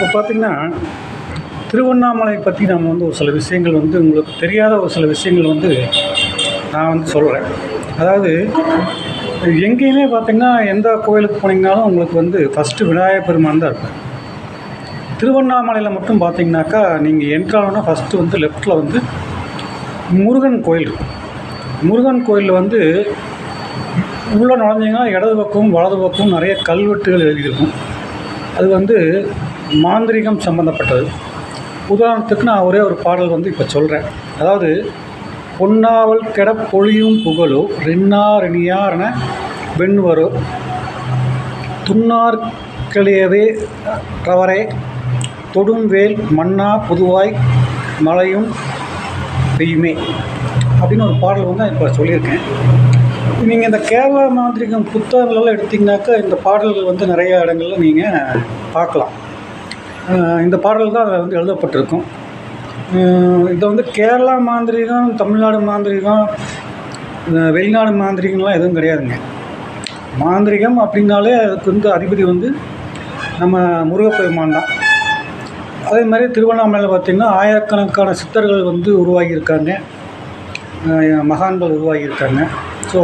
இப்போ பார்த்தீங்கன்னா திருவண்ணாமலை பற்றி நம்ம வந்து ஒரு சில விஷயங்கள் வந்து உங்களுக்கு தெரியாத ஒரு சில விஷயங்கள் வந்து நான் வந்து சொல்கிறேன் அதாவது எங்கேயுமே பார்த்திங்கன்னா எந்த கோயிலுக்கு போனீங்கனாலும் உங்களுக்கு வந்து ஃபஸ்ட்டு விநாயகர் பெருமான் தான் இருக்கும் திருவண்ணாமலையில் மட்டும் பார்த்தீங்கன்னாக்கா நீங்கள் என்ட்ரானோன்னா ஃபஸ்ட்டு வந்து லெஃப்ட்டில் வந்து முருகன் கோயில் இருக்கும். முருகன் கோயிலில் வந்து உள்ளே நுழைஞ்சிங்கன்னா இடது பக்கம் வலது பக்கம் நிறைய கல்வெட்டுகள் எழுதியிருக்கும். அது வந்து மாந்திரிகம் சம்மந்தப்பட்டது உதாரணத்துக்கு நான் ஒரே ஒரு பாடல் வந்து இப்போ சொல்கிறேன் அதாவது பொன்னாவல் கெட பொழியும் புகழோ ரென்னாரணியாரென வெண்வரோ துன்னார் கிளியவே ரவரே தொடும்வேல் மன்னா புதுவாய் மழையும் பெய்யுமே அப்படின்னு ஒரு பாடல் வந்து நான் இப்போ சொல்லியிருக்கேன். நீங்கள் இந்த கேரளா மாந்திரிகம் புத்தகங்களெல்லாம் எடுத்திங்கனாக்கா இந்த பாடல்கள் வந்து நிறைய இடங்களில் நீங்கள் பார்க்கலாம். இந்த பாடல் தான் அதில் வந்து எழுதப்பட்டிருக்கும். இதை வந்து கேரளா மாந்திரிகம் தமிழ்நாடு மாந்திரிகம் வெளிநாடு மாந்திரிகம்லாம் எதுவும் கிடையாதுங்க. மாந்திரிகம் அப்படின்னாலே அதுக்கு வந்து அதிபதி வந்து நம்ம முருகப்பெருமான் தான். அதே மாதிரி திருவண்ணாமலையில் பார்த்திங்கன்னா ஆயிரக்கணக்கான சித்தர்கள் வந்து உருவாகியிருக்காங்க. மகான்கள் உருவாகியிருக்காங்க. ஸோ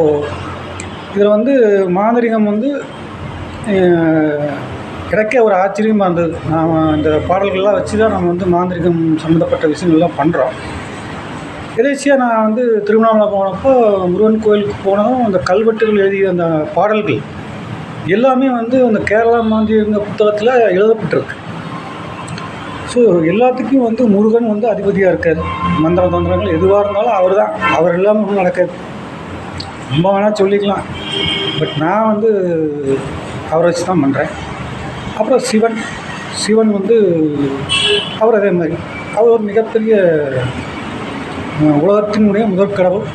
இதில் வந்து மாந்திரிகம் வந்து எனக்கே ஒரு ஆச்சரியமாக இருந்தது நாம் இந்த பாடல்கள்லாம் வச்சு தான் நம்ம வந்து மாந்திரிகம் சம்மந்தப்பட்ட விஷயங்கள்லாம் பண்ணுறோம் எதேச்சியாக நான் வந்து திருவண்ணாமலை போனப்போ முருகன் கோயிலுக்கு போனதும் அந்த கல்வெட்டுகள் எழுதிய அந்த பாடல்கள் எல்லாமே வந்து அந்த கேரளா மாந்திரிக புத்தகத்தில் எழுதப்பட்டிருக்கு. ஸோ எல்லாத்துக்கும் வந்து முருகன் வந்து அதிபதியாக இருக்கார். மந்திர தந்திரங்கள் எதுவாக இருந்தாலும் அவர் தான் அவர் இல்லாமல் ஒன்றும் நடக்காது. ரொம்ப வேணால் சொல்லிக்கலாம். பட் நான் வந்து அவரை வச்சு தான் பண்ணுறேன் அப்புறம் சிவன் சிவன் வந்து அவர் அதே மாதிரி. அவர் ஒரு மிகப்பெரிய உலகத்தினுடைய முதல் கடவுள்.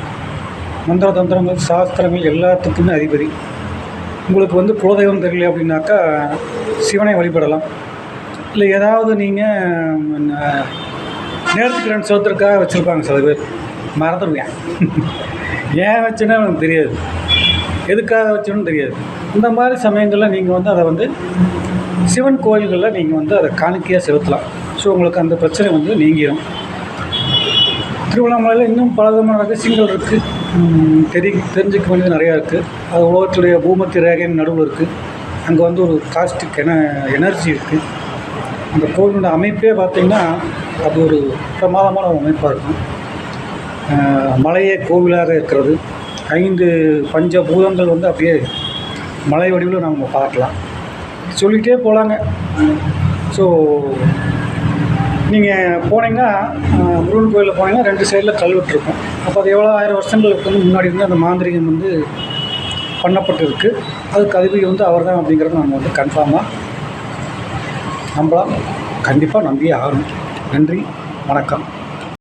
மந்திர தந்திரங்கள் சாஸ்திரங்கள் எல்லாத்துக்குமே அதிபதி. உங்களுக்கு வந்து குலதெய்வம் தெரியல அப்படின்னாக்கா சிவனை வழிபடலாம். இல்லை ஏதாவது நீங்கள் நேரத்துக்கு ரெண்டு சோத்திற்காக வச்சுருப்பாங்க சில பேர். மறந்துடுவேன். ஏன் வச்சுன்னா எனக்கு தெரியாது. எதுக்காக வச்சுன்னு தெரியாது. இந்த மாதிரி சமயங்களில் நீங்கள் வந்து அதை வந்து சிவன் கோயில்களில் நீங்கள் வந்து அதை காணிக்கையாக செலுத்தலாம். ஸோ உங்களுக்கு அந்த பிரச்சனை வந்து நீங்கிடும் திருவண்ணாமலையில் இன்னும் பல விதமான ரகசியங்கள் இருக்குது தெரி தெரிஞ்சுக்க வேண்டியது நிறையா இருக்குது அது உலகத்துடைய பூமத்தி ரேகையின் நடுவில் இருக்குது அங்கே வந்து ஒரு காஸ்டிக் என எனர்ஜி இருக்குது அந்த கோவிலோட அமைப்பே பார்த்திங்கன்னா அது ஒரு பிரமாதமான ஒரு அமைப்பாக இருக்கும். மலையே கோவிலாக இருக்கிறது. ஐந்து பஞ்சபூதங்கள் வந்து அப்படியே மலை வடிவில் நம்ம பார்க்கலாம். சொல்லிகிட்டே போகலாங்க ஸோ நீங்கள் போனீங்கன்னா முருகன் கோயிலில் போனீங்கன்னா ரெண்டு சைடில் கல்வெட்டு இருக்கும். அப்போ அது எவ்வளோ ஆயிரம் வருஷங்களுக்கு வந்து முன்னாடி இருந்து அந்த மாந்திரிகம் வந்து பண்ணப்பட்டிருக்கு. அது கல்வி வந்து அவர் தான் அப்படிங்கிறத நம்ம வந்து கன்ஃபார்மாக நம்பலாம். கண்டிப்பாக நம்பியே ஆகணும். நன்றி. வணக்கம்.